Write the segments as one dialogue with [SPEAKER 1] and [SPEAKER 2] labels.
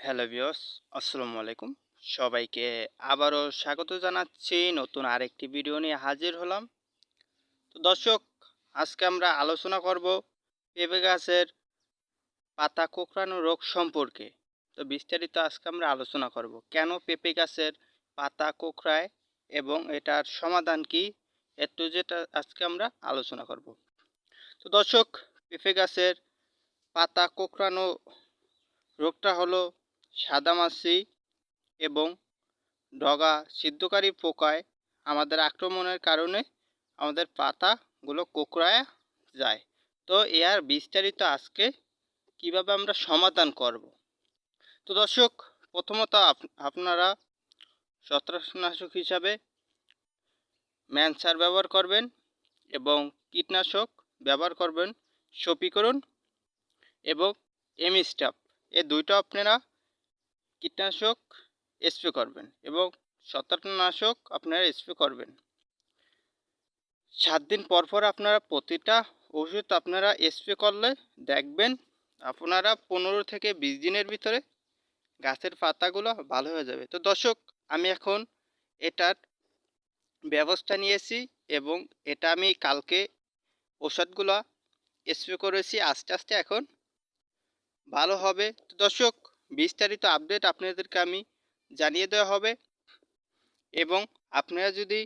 [SPEAKER 1] Hello viewers, আসসালামু আলাইকুম। সবাইকে আবারও স্বাগত জানাচ্ছি। নতুন আরেকটি ভিডিও নিয়ে হাজির হলাম। তো দর্শক, আজকে আমরা আলোচনা করব পেঁপে গাছের পাতা কোঁকড়ানো রোগ সম্পর্কে। তো বিস্তারিত আজকে আমরা আলোচনা করব, কেন পেঁপে গাছের পাতা কোঁকড়ায় এবং এটার সমাধান কি? একটু যেটা আজকে আমরা আলোচনা করব। তো দর্শক পেঁপে গাছের পাতা কোঁকড়ানো রোগটা হলো সাদামাছি এবং ডগা সিদ্ধকারী পোকায় আমাদের আক্রমণের কারণে আমাদের পাতাগুলো কোঁকড়ায় যায়। তো এর বিস্তারিত আজকে কীভাবে আমরা সমাধান করব? তো দর্শক, প্রথমত আপনারা ছত্রাকনাশক হিসাবে ম্যানসার ব্যবহার করবেন এবং কীটনাশক ব্যবহার করবেন সপিকরণ এবং এমিস্টাপ এ দুইটা আপনারা কীটনাশক স্প্রে করবেন এবং ছত্রাকনাশক আপনারা স্প্রে করবেন। সাত দিন পর পর আপনারা প্রতিটা ওষুধ আপনারা স্প্রে করলে দেখবেন আপনারা পনেরো থেকে বিশ দিনের ভিতরে গাছের পাতাগুলো ভালো হয়ে যাবে। তো দর্শক, আমি এখন এটার ব্যবস্থা নিয়েছি এবং এটা আমি কালকে ওষুধগুলো স্প্রে করেছি, আস্তে আস্তে এখন ভালো হবে। তো দর্শক বিস্তারিত আপডেট আপনাদেরকে আমি জানিয়ে দেওয়া হবে। এবং আপনারা যদি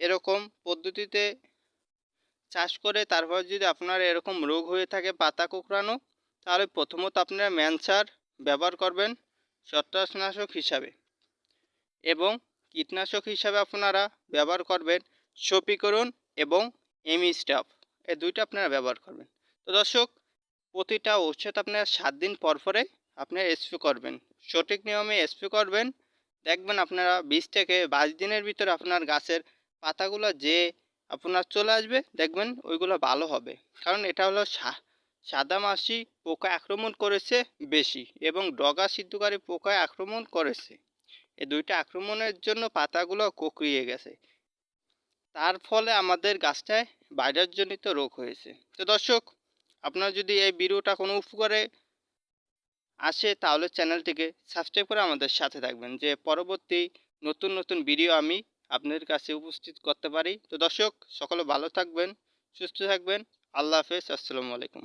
[SPEAKER 1] এরকম পদ্ধতিতে চাষ করে, তারপর যদি আপনার এরকম রোগ হয়ে থাকে পাতা কুকড়ানো, তাহলে প্রথমত আপনারা ম্যানসার ব্যবহার করবেন ছত্রাকনাশক হিসাবে। এবং কীটনাশক হিসাবে আপনারা ব্যবহার করবেন সপিকরণ এবং এমি স্টাফ এই দুইটা আপনারা ব্যবহার করবেন। তো দর্শক, প্রতিটা ঔষধ আপনার সাত দিন পর পরে আপনার স্প্রে করবেন। সঠিক নিয়মে স্প্রে করবেন। দেখবেন আপনারা বিশ থেকে বাইশ দিনের ভিতরে আপনার গাছের পাতাগুলো যে আপনার চলে আসবে, দেখবেন ওইগুলো ভালো হবে। কারণ এটা হলো সাদা মাছি পোকা আক্রমণ করেছে বেশি এবং ডগা সিদ্ধকারী পোকায় আক্রমণ করেছে। এই দুইটা আক্রমণের জন্য পাতাগুলো কোকড়িয়ে গেছে। তার ফলে আমাদের গাছটায় জনিত রোগ হয়েছে। তো দর্শক, আপনার যদি এই ভিডিওটা কোনো উপকারে আসে তাহলে চ্যানেলটিকে সাবস্ক্রাইব করে আমাদের সাথে থাকবেন। যে পরবর্তী নতুন নতুন ভিডিও আমি আপনাদের কাছে উপস্থিত করতে পারি। তো দর্শক, সকলে ভালো থাকবেন, সুস্থ থাকবেন। আল্লাহ হাফেজ, আসসালামু আলাইকুম।